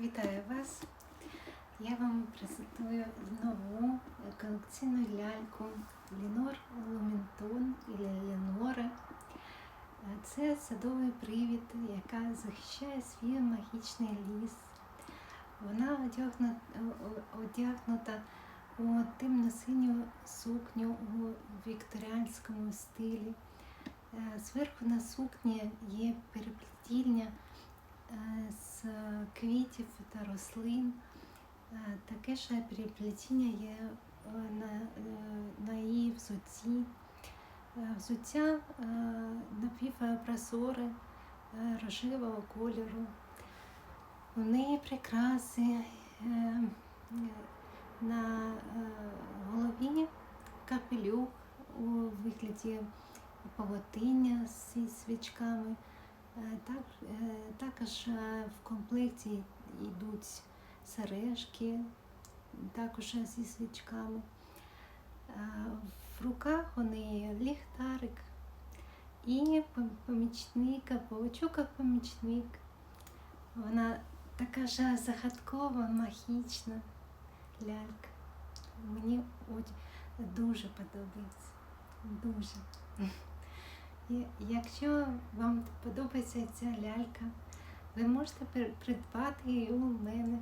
Вітаю вас! Я вам презентую нову колекційну ляльку Лінор Лумінтон і Леноре. Це садовий привід, яка захищає свій магічний ліс. Вона одягнута, у темно-синю сукню у вікторіанському стилі. Е, Зверху на сукні є переплетіння е, з квітів та рослин. Е, Таке ж переплетіння є е, на, е, на її взутті. Взуття напівпрозоре рожевого кольору. У неї прикраси на голові капелюх у вигляді павутиння зі свічками. Так, також е, в комплекті йдуть сережки, також зі свічками. Е, В руках у неї ліхтарик і пом- помічник, паучука помічник. Вона така ж загадкова, магічна лялька. Мені дуже подобається. Дуже. І якщо вам подобається ця лялька, ви можете при- придбати її у мене.